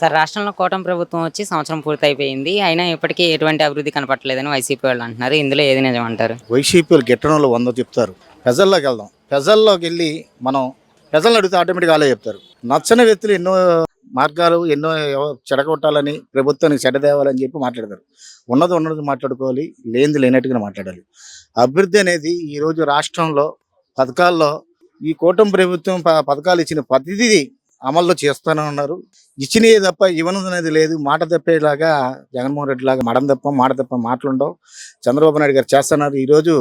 Sir రాష్ట్రంలో కూటమి ప్రభుత్వం వచ్చి సంవత్సరం పూర్తయిపోయింది. అయినా ఇప్పటికీ ఎటువంటి అభివృద్ధి కనపట్టలేదని వైసీపీ వాళ్ళు అంటున్నారు. ఇందులో ఏది నిజం అంటారు వైసీపీలు గెట్టడంలో వంద చెప్తారు. ప్రజల్లోకి వెళ్దాం. ప్రజల్లోకి వెళ్ళి మనం ప్రజలను అడిగితే ఆటోమేటిక్గా వాళ్ళే చెప్తారు. నచ్చని వ్యక్తులు ఎన్నో మార్గాలు ఎన్నో చెడగొట్టాలని ప్రభుత్వానికి చెడదేవాలని చెప్పి మాట్లాడతారు. ఉన్నది ఉన్నది మాట్లాడుకోవాలి లేనిది లేనట్టుగా మాట్లాడాలి. అభివృద్ధి అనేది ఈరోజు రాష్ట్రంలో పథకాల్లో ఈ కూటమి ప్రభుత్వం పథకాలు ఇచ్చిన ప్రతిదీ అమల్లో చేస్తూనే ఉన్నారు ఇచ్చినవి తప్ప ఇవ్వనది అనేది లేదు. మాట తప్పేలాగా జగన్మోహన్ రెడ్డి లాగా మడం తప్ప మాట తప్ప మాటలుండవు. చంద్రబాబు నాయుడు గారు చేస్తున్నారు. ఈరోజు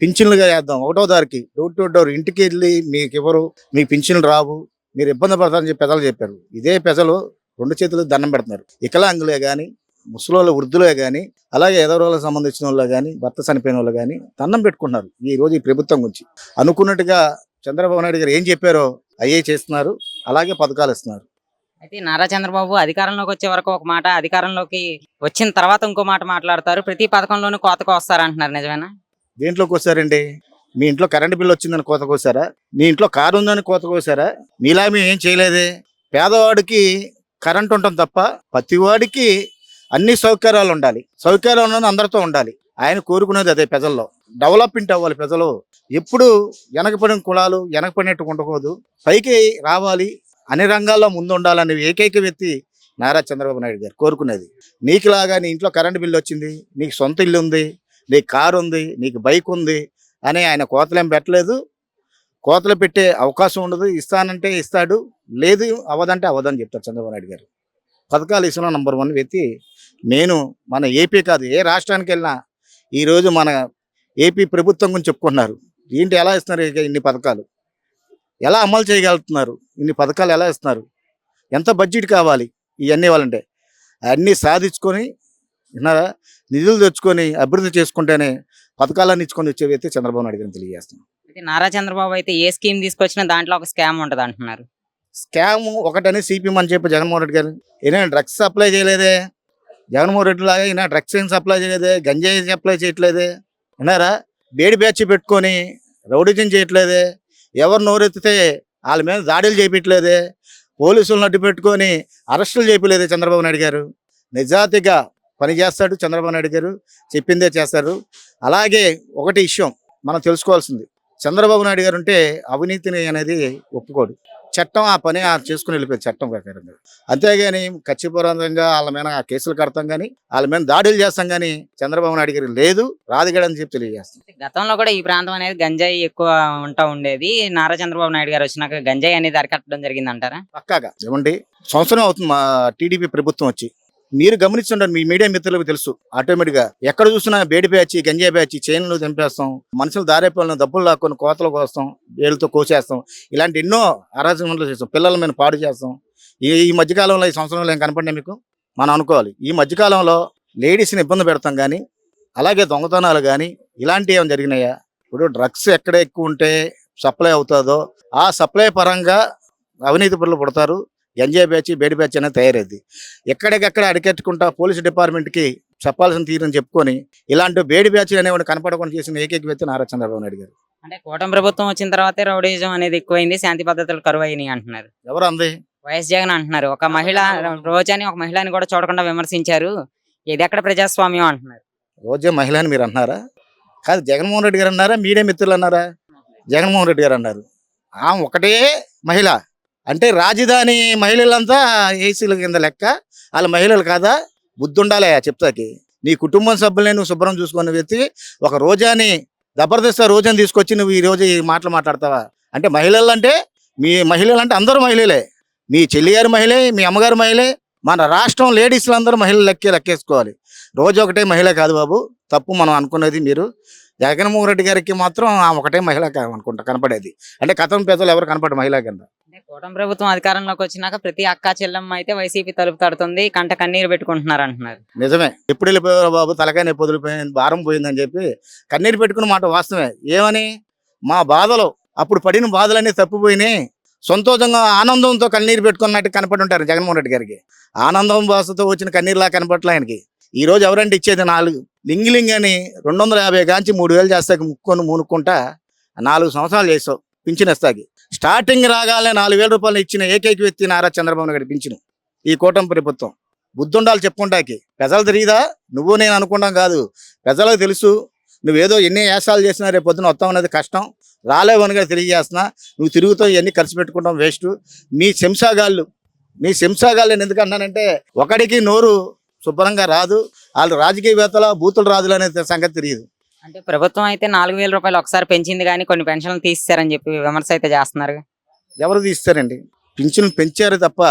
పింఛన్లుగా చేద్దాం. ఒకటో దారికి డోర్ టు డోర్ ఇంటికి వెళ్ళి మీకు ఎవరు మీ పింఛన్లు రావు. మీరు ఇబ్బంది పడతారని చెప్పి పెదలు చెప్పారు. ఇదే పెదలు రెండు చేతులు దండం పెడుతున్నారు. వికలాంగులే కానీ ముసలోళ్ళ వృద్ధులే కానీ అలాగే ఎదరోళ్ళకి సంబంధించిన వాళ్ళు కానీ భర్త చనిపోయిన వాళ్ళు కానీ దండం పెట్టుకున్నారు ఈ రోజు ఈ ప్రభుత్వం గురించి. అనుకున్నట్టుగా చంద్రబాబు నాయుడు గారు ఏం చెప్పారో అయ్యే చేస్తున్నారు. అలాగే పథకాలు ఇస్తున్నారు. అయితే నారా చంద్రబాబు అధికారంలోకి వచ్చే వరకు ఒక మాట అధికారంలోకి వచ్చిన తర్వాత ఇంకో మాట మాట్లాడతారు. ప్రతి పథకంలోనూ కోతకు వస్తారంటున్నారు నిజమేనా? దేంట్లోకి వస్తారండి మీ ఇంట్లో కరెంట్ బిల్ వచ్చిందని కోత కోసారా? మీ ఇంట్లో కారు ఉందని కోత కోసారా? మీలా మేము ఏం చేయలేదే? పేదవాడికి కరెంట్ ఉండటం తప్ప ప్రతివాడికి అన్ని సౌకర్యాలు ఉండాలి. సౌకర్యాలు ఉన్నది అందరితో ఉండాలి. ఆయన కోరుకునేది అదే ప్రజల్లో. డెవలప్మెంట్ అవ్వాలి ప్రజలు. ఎప్పుడు వెనకపడిన కులాలు వెనకపడినట్టు ఉండకూడదు. పైకి రావాలి. అన్ని రంగాల్లో ముందు ఉండాలనే ఏకైక వ్యక్తి నారా చంద్రబాబు నాయుడు గారు కోరుకునేది. నీకులాగా నీ ఇంట్లో కరెంటు బిల్లు వచ్చింది నీకు సొంత ఇల్లు ఉంది నీకు కారు ఉంది నీకు బైక్ ఉంది అని ఆయన కోతలేం పెట్టలేదు. కోతలు పెట్టే అవకాశం ఉండదు. ఇస్తానంటే ఇస్తాడు. లేదు అవదంటే అవదని చెప్తారు చంద్రబాబు నాయుడు గారు. పథకాలు ఇస్తున్న నంబర్ వన్ వ్యక్తి. నేను మన ఏపీ కాదు ఏ రాష్ట్రానికి వెళ్ళినా ఈరోజు మన ఏపీ ప్రభుత్వం గురించి చెప్పుకుంటున్నారు. ఏంటి ఎలా ఇస్తున్నారు ఇక ఇన్ని పథకాలు? ఎలా అమలు చేయగలుగుతున్నారు? ఇన్ని పథకాలు ఎలా ఇస్తున్నారు? ఎంత బడ్జెట్ కావాలి? ఇవన్నీ ఇవ్వాలంటే అన్నీ సాధించుకొని విన్నారా? నిధులు తెచ్చుకొని అభివృద్ధి చేసుకుంటేనే పథకాలన్నీ ఇచ్చుకొని వచ్చే వ్యక్తి చంద్రబాబు నాయుడు గారిని తెలియజేస్తున్నాం. అయితే నారా చంద్రబాబు అయితే ఏ స్కీమ్ తీసుకొచ్చినా దాంట్లో ఒక స్కామ్ ఉంటది అంటున్నారు. స్కామ్ ఒకటని సిపిఎం అని చెప్పి జగన్మోహన్ రెడ్డి గారు. ఈయన డ్రగ్స్ సప్లై చేయలేదే. జగన్మోహన్ రెడ్డి లాగా ఈయన డ్రగ్స్ ఏం సప్లై చేయలేదే. గంజాయి సప్లై చేయట్లేదే. విన్నారా బేడి బ్యాచ్ పెట్టుకొని రౌడిజం చేయట్లేదే. ఎవరు నోరెత్తితే వాళ్ళ మీద దాడులు చేపించలేదే పోలీసులను అడ్డు పెట్టుకొని అరెస్టులు చేయలేదే చంద్రబాబు నాయుడు గారు. నిజాతిగా పని చేస్తాడు చంద్రబాబు నాయుడు గారు. చెప్పిందే చేస్తారు. అలాగే ఒకటి విషయం మనం తెలుసుకోవాల్సింది. చంద్రబాబు నాయుడు గారు ఉంటే అవినీతిని అనేది ఒప్పుకోడు. చట్టం ఆ పని ఆ చేసుకుని వెళ్ళిపోయింది చట్టం ప్రకారంగా అంతేగాని ఖచ్చితంగా వాళ్ళ మీద ఆ కేసులు కడతాం కానీ వాళ్ళ మీద దాడులు చేస్తాం కానీ చంద్రబాబు నాయుడు గారికి లేదు రాదుగడని చెప్పి తెలియజేస్తాం. గతంలో కూడా ఈ ప్రాంతం అనేది గంజాయి ఎక్కువ ఉంటా ఉండేది. నారా చంద్రబాబు నాయుడు గారు వచ్చినాక గంజాయి అనేది అరికట్టడం జరిగింది అంటారా పక్కాగా. ఏమండి? సంవత్సరం అవుతుంది మా టీడీపీ ప్రభుత్వం వచ్చి. మీరు గమనిస్తుంటారు మీ మీడియా మిత్రులకు తెలుసు. ఆటోమేటిక్గా ఎక్కడ చూసినా బేడి పేచి గంజాయి పేచి చైన్లు చంపేస్తాం మనుషులు దారేపాలను డబ్బులు లాక్కొని కోతలు కోస్తాం వేళ్ళతో కోసేస్తాం. ఇలాంటి ఎన్నో అరాచకములు చేస్తాం. పిల్లల మీద పాడు చేస్తాం. ఈ ఈ మధ్యకాలంలో ఈ సంవత్సరంలో ఏం కనపడినా మీకు? మనం అనుకోవాలి. ఈ మధ్యకాలంలో లేడీస్ని ఇబ్బంది పెడతాం కానీ అలాగే దొంగతనాలు కానీ ఇలాంటివి ఏమైనా జరిగినాయా? ఇప్పుడు డ్రగ్స్ ఎక్కడ ఎక్కువ ఉంటే సప్లై అవుతుందో ఆ సప్లై పరంగా అవినీతి పనులు పుడతారు. ఎంజాయ్ బ్యాచ్ బేడి బ్యాచ్ అనేది తయారైంది. ఎక్కడికక్కడ అడికెట్టుకుంటా పోలీస్ డిపార్ట్మెంట్కి చెప్పాల్సిన తీరని చెప్పుకొని ఇలాంటి బేడి బ్యాచ్ అనేవాడు కనపడకుండా చేసిన ఏకైక వ్యక్తి నారా చంద్రబాబు నాయుడు గారు. అంటే కూటమి ప్రభుత్వం వచ్చిన తర్వాతే రౌడీజం అనేది ఎక్కువైంది శాంతి పద్ధతులు కరువు అయినాయి అంటున్నారు. ఎవరు అంది? వైఎస్ జగన్ అంటున్నారు. ఒక మహిళ రోజాని ఒక మహిళని కూడా చూడకుండా విమర్శించారు. ఇది ఎక్కడ ప్రజాస్వామ్యం అంటున్నారు? రోజే మహిళ అని మీరు అన్నారా కాదు జగన్మోహన్ రెడ్డి గారు అన్నారా? మీడియా మిత్రులు అన్నారా? జగన్మోహన్ రెడ్డి గారు అన్నారు. ఆ ఒకటే మహిళ. అంటే రాజధాని మహిళలంతా ఏసీల కింద లెక్క వాళ్ళ మహిళలు కాదా? బుద్ధి చెప్తాకి. నీ కుటుంబం సభ్యులని నువ్వు శుభ్రం చూసుకున్న వ్యక్తి ఒక రోజాని జబర్దస్త్ రోజాని తీసుకొచ్చి నువ్వు ఈ రోజు ఈ మాటలు మాట్లాడతావా? అంటే మహిళలు అంటే మీ మహిళలు అంటే అందరూ మహిళలే. మీ చెల్లిగారు మహిళే మీ అమ్మగారు మహిళే మన రాష్ట్రం లేడీస్లు అందరూ మహిళలు లెక్కే లెక్కేసుకోవాలి. రోజు ఒకటే మహిళ కాదు బాబు తప్పు మనం అనుకున్నది మీరు. జగన్మోహన్ రెడ్డి గారికి మాత్రం ఒకటే మహిళ కా- అనుకుంటా కనపడేది. అంటే కథం పేదలు ఎవరు కనపడ మహిళ కింద. కూటమి ప్రభుత్వం అధికారంలోకి వచ్చినాక ప్రతి అక్క చెల్లెమ్మ అయితే వైసీపీ తలుపు తడుతుంది కంట కన్నీరు పెట్టుకుంటున్నారు అంటున్నారు. నిజమే. ఎప్పుడు వెళ్ళిపోయారు బాబు? తలకాయ నొప్పి వదిలిపోయింది భారం పోయిందని చెప్పి కన్నీరు పెట్టుకున్న మాట వాస్తవమే. ఏమని? మా బాధలు. అప్పుడు పడిన బాధలన్నీ తప్పిపోయినాయి. సంతోషంగా ఆనందంతో కన్నీరు పెట్టుకున్నట్టు కనపడి ఉంటారు జగన్మోహన్ రెడ్డి గారికి. ఆనందం భాషతో వచ్చిన కన్నీరులా కనపట్లే ఆయనకి. ఈ రోజు ఎవరంటే ఇచ్చేది? నాలుగు లింగిలింగ్ అని రెండు వందల యాభై కాంచి మూడు వేలు చేస్తే ముక్కొని మూనుక్కుంటా నాలుగు సంవత్సరాలు చేసావు. పింఛన్ ఇస్తాకి స్టార్టింగ్ రాగానే నాలుగు వేల రూపాయలు ఇచ్చిన ఏకైక వ్యక్తి నారా చంద్రబాబు నాయుడు పింఛను. ఈ కూటమి ప్రభుత్వం. బుద్ధి చెప్పుకుంటాకి ప్రజలు తెలియదా నువ్వు నేను అనుకుంటాం కాదు. ప్రజలకు తెలుసు. నువ్వేదో ఎన్ని యాసాలు చేసినా రేపు పొద్దున వస్తాం అనేది కష్టం. రాలేవని కూడా తెలియజేస్తున్నా. నువ్వు తిరుగుతావు ఇవన్నీ ఖర్చు పెట్టుకుంటాం వేస్ట్ మీ శంసాగాళ్ళు. మీ శంసాగాళ్ళు నేను ఎందుకు అన్నానంటే ఒకడికి నోరు శుభ్రంగా రాదు. వాళ్ళు రాజకీయవేత్తల బూతులు రాజులు అనే సంగతి తెలియదు. అంటే ప్రభుత్వం అయితే నాలుగు వేల రూపాయలు ఒకసారి పెంచింది కానీ కొన్ని పెన్షన్లు తీసేశారని చెప్పి విమర్శ అయితే చేస్తున్నారు ఎవరు తీస్తారండి? పింఛన్లు పెంచారు తప్ప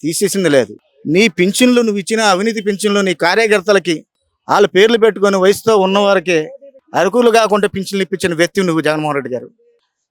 తీసేసింది లేదు. నీ పింఛన్లు నువ్వు ఇచ్చిన అవినీతి పింఛన్లు నీ కార్యకర్తలకి వాళ్ళ పేర్లు పెట్టుకొని వయసుతో ఉన్నవారికి అరుకులు కాకుండా పింఛన్లు ఇప్పించిన వ్యక్తి నువ్వు జగన్మోహన్ రెడ్డి గారు.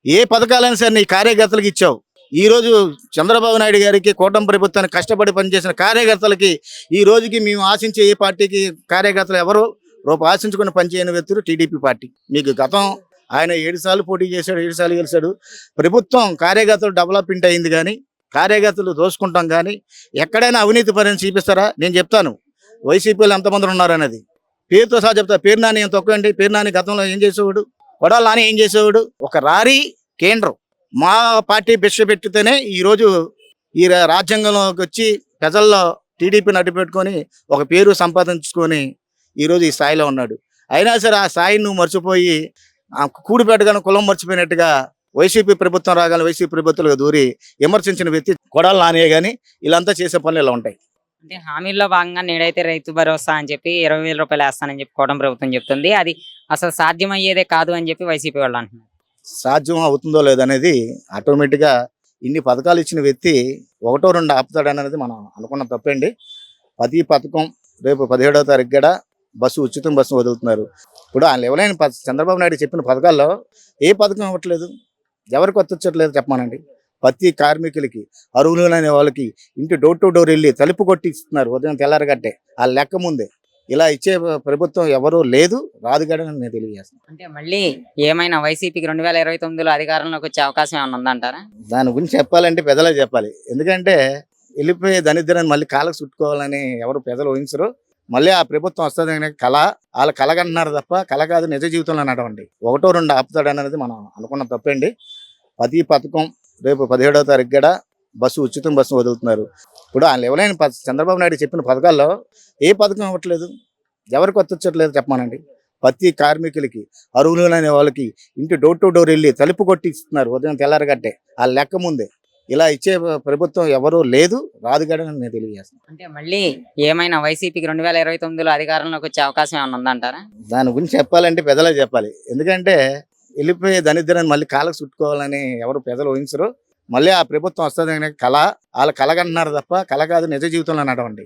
ఏ పథకాలైనా సరే నీ కార్యకర్తలకు ఇచ్చావు. ఈ రోజు చంద్రబాబు నాయుడు గారికి కూటమి ప్రభుత్వానికి కష్టపడి పనిచేసిన కార్యకర్తలకి ఈ రోజుకి మేము ఆశించే ఏ పార్టీకి కార్యకర్తలు ఎవరు? రూపాయి ఆశించుకుని పనిచేయని వ్యక్తులు టీడీపీ పార్టీ. మీకు గతం ఆయన ఏడు సార్లు పోటీ చేశాడు ఏడు సార్లు గెలిచాడు. ప్రభుత్వం కార్యకర్తలు డెవలప్మెంట్ అయింది కానీ కార్యకర్తలు దోసుకుంటాం కానీ ఎక్కడైనా అవినీతి పని చూపిస్తారా? నేను చెప్తాను. వైసీపీలో ఎంతమంది ఉన్నారనేది పేరుతో సహా చెప్తా. పేరు నాని ఎంత తక్కువ పేరు నాని గతంలో ఏం చేసేవాడు? కొడాల నాని ఏం చేసేవాడు? ఒక రారీ కేంద్రం. మా పార్టీ బిష పెట్టితేనే ఈరోజు ఈ రా- రాజ్యాంగంలోకి వచ్చి ప్రజల్లో టీడీపీని అడ్డు పెట్టుకొని ఒక పేరు సంపాదించుకొని ఈరోజు ఈ స్థాయిలో ఉన్నాడు. అయినా సరే ఆ స్థాయిని నువ్వు మర్చిపోయి ఆ కూడి పెట్టగానే కులం మర్చిపోయినట్టుగా వైసీపీ ప్రభుత్వం రాగానే వైసీపీ ప్రభుత్వాలకు దూరి విమర్శించిన వ్యక్తి కొడాలి నానే కానీ వీళ్ళంతా చేసే పనులు ఇలా ఉంటాయి. అంటే హామీల్లో భాగంగా నేడైతే రైతు భరోసా అని చెప్పి ఇరవై వేల రూపాయలు వేస్తానని చెప్పి కూటమి ప్రభుత్వం చెప్తుంది. అది అసలు సాధ్యమయ్యేదే కాదు అని చెప్పి వైసీపీ వాళ్ళు అంటున్నారు. సాధ్యం అవుతుందో లేదనేది ఆటోమేటిక్గా ఇన్ని పథకాలు ఇచ్చిన వ్యక్తి ఒకటో రెండు ఆపుతాడనేది మనం అనుకున్న తప్పండి. ప్రతి పథకం రేపు పదిహేడవ తారీఖు కూడా బస్సు ఉచితం బస్సు వదులుతున్నారు. ఇప్పుడు ఆయన ఎవరైనా చంద్రబాబు నాయుడు చెప్పిన పథకాల్లో ఏ పథకం ఇవ్వట్లేదు ఎవరికి వచ్చట్లేదు చెప్పమానండి. ప్రతి కార్మికులకి అరువులు లేని వాళ్ళకి ఇంటి డోర్ టు డోర్ వెళ్ళి తలుపు కొట్టి ఇస్తున్నారు ఉదయం తెల్లారగట్టే. ఆ లెక్క ముందే. ఇలా ఇచ్చే ప్రభుత్వం ఎవరు లేదు రాదు కూడా నేను తెలియజేస్తాను అంటే మళ్ళీ ఏమైనా వైసీపీకి రెండు వేల ఇరవై తొమ్మిదిలో అధికారంలోకి వచ్చే అవకాశం ఏమైనా ఉందంటారా? దాని గురించి చెప్పాలంటే పెద్దలే చెప్పాలి. ఎందుకంటే వెళ్ళిపోయే దరిద్రాన్ని మళ్ళీ కాళ్ళకు చుట్టుకోవాలని ఎవరు పెద్దలు ఊహించరు. మళ్ళీ ఆ ప్రభుత్వం వస్తుంది కళ వాళ్ళ కలగంటున్నారు తప్ప కళ కాదు నిజ జీవితంలో నడవండి. ఒకటో రెండు ఆపుతాడు అనేది మనం అనుకున్న తప్పండి. ప్రతి పథకం రేపు పదిహేడవ తారీఖు కూడా బస్సు ఉచితం బస్సు వదులుతున్నారు. ఇప్పుడు వాళ్ళు ఎవరైనా ప- చంద్రబాబు నాయుడు చెప్పిన పథకాల్లో ఏ పథకం ఇవ్వట్లేదు ఎవరికి వచ్చట్లేదు చెప్పమానండి. ప్రతి కార్మికులకి అరువులు అనే వాళ్ళకి ఇంటి డోర్ టు డోర్ వెళ్ళి తలుపు కొట్టి ఇస్తున్నారు ఉదయం తెల్లారగట్టే. ఆ లెక్క ముందే. ఇలా ఇచ్చే ప్రభుత్వం ఎవరు లేదు రాదు కూడా నేను తెలియజేస్తాను అంటే మళ్ళీ ఏమైనా వైసీపీకి రెండు వేల ఇరవై తొమ్మిదిలో అధికారంలోకి వచ్చే అవకాశం ఏమైనా ఉందంటారా? దాని గురించి చెప్పాలంటే పెద్దలే చెప్పాలి. ఎందుకంటే వెళ్ళిపోయే దరిద్రాన్ని మళ్ళీ కాళ్ళకు చుట్టుకోవాలని ఎవరు పెద్దలు ఊహించరు. మళ్ళీ ఆ ప్రభుత్వం వస్తుంది కళ వాళ్ళ కలగంటున్నారు తప్ప కళ కాదు నిజ జీవితంలో నడవండి.